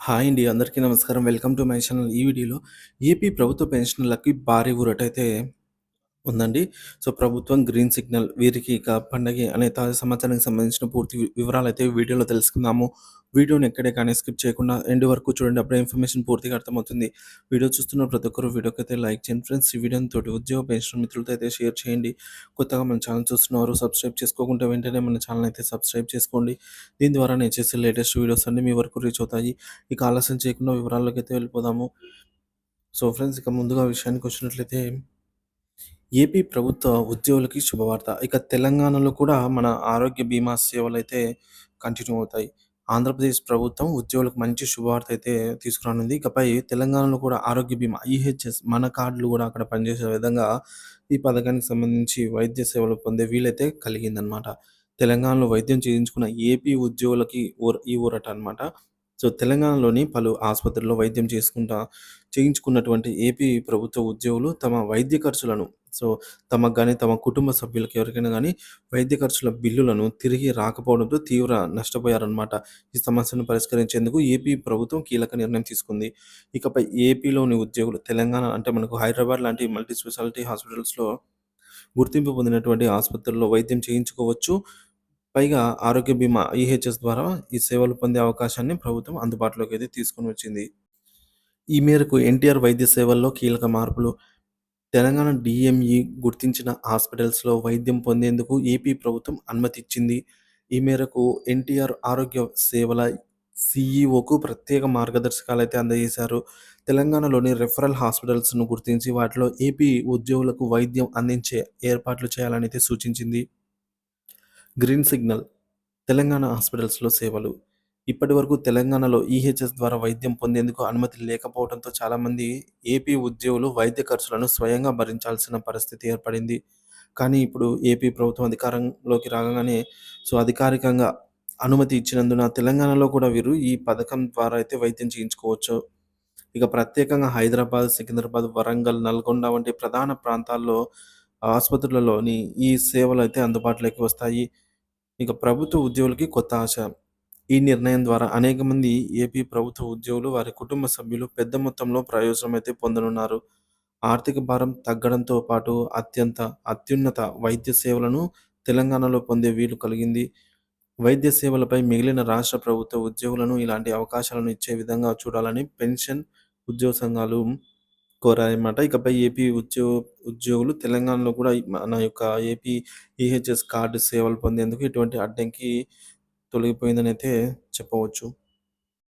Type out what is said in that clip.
Hi అండి. అందరికీ నమస్కారం. Welcome to my channel. ఈ వీడియోలో ఏపీ ప్రభుత్వ పెన్షన్లకి భారీ ఊరటైతే ఉందండి. సో, ప్రభుత్వం గ్రీన్ సిగ్నల్ వీరికి ఇక పండగ అనే తాజా సమాచారానికి సంబంధించిన పూర్తి వి అయితే వీడియోలో తెలుసుకుందాము. వీడియోని ఎక్కడే కానీ స్కిప్ చేయకుండా ఎండ్ వరకు చూడండి. అప్పుడే ఇన్ఫర్మేషన్ పూర్తిగా అర్థమవుతుంది. వీడియో చూస్తున్న ప్రతి ఒక్కరు వీడియోకైతే లైక్ చేయండి ఫ్రెండ్స్. ఈ వీడియోని తోటి ఉద్యోగ పెన్షన్ మిత్రులతో అయితే షేర్ చేయండి. కొత్తగా మన ఛానల్ చూస్తున్నవారు సబ్స్క్రైబ్ చేసుకోకుంటే వెంటనే మన ఛానల్ అయితే సబ్స్క్రైబ్ చేసుకోండి. దీని ద్వారా నేను చేసే లేటెస్ట్ వీడియోస్ అన్నీ మీ వరకు రీచ్ అవుతాయి. ఇక ఆలస్యం చేయకుండా వివరాల్లోకైతే వెళ్ళిపోదాము. సో, ఫ్రెండ్స్ ఇక ముందుగా విషయానికి వచ్చినట్లయితే ఏపీ ప్రభుత్వ ఉద్యోగులకి శుభవార్త. ఇక తెలంగాణలో కూడా మన ఆరోగ్య బీమా సేవలైతే కంటిన్యూ అవుతాయి. ఆంధ్రప్రదేశ్ ప్రభుత్వం ఉద్యోగులకు మంచి శుభవార్త అయితే తీసుకురానుంది. ఇకపై తెలంగాణలో కూడా ఆరోగ్య బీమా ఈహెచ్ఎస్ మన కార్డులు కూడా అక్కడ పనిచేసే విధంగా ఈ పథకానికి సంబంధించి వైద్య సేవలు పొందే వీలైతే కలిగిందనమాట. తెలంగాణలో వైద్యం చేయించుకున్న ఏపీ ఉద్యోగులకి ఊర ఈ ఊరట అనమాట. సో, తెలంగాణలోని పలు ఆసుపత్రుల్లో వైద్యం చేసుకుంటా చేయించుకున్నటువంటి ఏపీ ప్రభుత్వ ఉద్యోగులు తమ వైద్య ఖర్చులను సో, తమకు కానీ తమ కుటుంబ సభ్యులకు ఎవరికైనా కానీ వైద్య ఖర్చుల బిల్లులను తిరిగి రాకపోవడంతో తీవ్ర నష్టపోయారనమాట. ఈ సమస్యను పరిష్కరించేందుకు ఏపీ ప్రభుత్వం కీలక నిర్ణయం తీసుకుంది. ఇకపై ఏపీలోని ఉద్యోగులు తెలంగాణ అంటే మనకు హైదరాబాద్ లాంటి మల్టీ స్పెషాలిటీ హాస్పిటల్స్‌లో గుర్తింపు పొందినటువంటి ఆసుపత్రుల్లో వైద్యం చేయించుకోవచ్చు. పైగా ఆరోగ్య బీమా ఈహెచ్ఎస్ ద్వారా ఈ సేవలు పొందే అవకాశాన్ని ప్రభుత్వం అందుబాటులోకి అయితే తీసుకొని వచ్చింది. ఈ మేరకు ఎన్టీఆర్ వైద్య సేవల్లో కీలక మార్పులు తెలంగాణ డీఎంఈ గుర్తించిన హాస్పిటల్స్‌లో వైద్యం పొందేందుకు ఏపీ ప్రభుత్వం అనుమతిచ్చింది. ఈ మేరకు ఎన్టీఆర్ ఆరోగ్య సేవల సీఈఓకు ప్రత్యేక మార్గదర్శకాలైతే అందజేశారు. తెలంగాణలోని రెఫరల్ హాస్పిటల్స్‌ను గుర్తించి వాటిలో ఏపీ ఉద్యోగులకు వైద్యం అందించే ఏర్పాట్లు చేయాలనైతే సూచించింది. గ్రీన్ సిగ్నల్ తెలంగాణ హాస్పిటల్స్‌లో సేవలు ఇప్పటివరకు తెలంగాణలో ఈహెచ్ఎస్ ద్వారా వైద్యం పొందేందుకు అనుమతి లేకపోవడంతో చాలామంది ఏపీ ఉద్యోగులు వైద్య ఖర్చులను స్వయంగా భరించాల్సిన పరిస్థితి ఏర్పడింది. కానీ ఇప్పుడు ఏపీ ప్రభుత్వం అధికారంలోకి రాగానే సో, అధికారికంగా అనుమతి ఇచ్చినందున తెలంగాణలో కూడా వీరు ఈ పథకం ద్వారా అయితే వైద్యం చేయించుకోవచ్చు. ఇక ప్రత్యేకంగా హైదరాబాద్, సికింద్రాబాద్, వరంగల్, నల్గొండ వంటి ప్రధాన ప్రాంతాల్లో ఆసుపత్రులలోని ఈ సేవలైతే అందుబాటులోకి వస్తాయి. ఇక ప్రభుత్వ ఉద్యోగులకి కొత్త ఆశ. ఈ నిర్ణయం ద్వారా అనేక మంది ఏపీ ప్రభుత్వ ఉద్యోగులు, వారి కుటుంబ సభ్యులు పెద్ద మొత్తంలో ప్రయోజనం అయితే పొందనున్నారు. ఆర్థిక భారం తగ్గడంతో పాటు అత్యంత అత్యున్నత వైద్య సేవలను తెలంగాణలో పొందే వీలు కలిగింది. వైద్య సేవలపై మిగిలిన రాష్ట్ర ప్రభుత్వ ఉద్యోగులను ఇలాంటి అవకాశాలను ఇచ్చే విధంగా చూడాలని పెన్షన్ ఉద్యోగ సంఘాలు కోరాయన్నమాట. ఇకపై ఏపీ ఉద్యో ఉద్యోగులు తెలంగాణలో కూడా మన యొక్క ఏపీ ఈహెచ్ఎస్ కార్డు సేవలు పొందేందుకు ఎటువంటి అడ్డంకి తొలగిపోయిందనైతే చెప్పవచ్చు.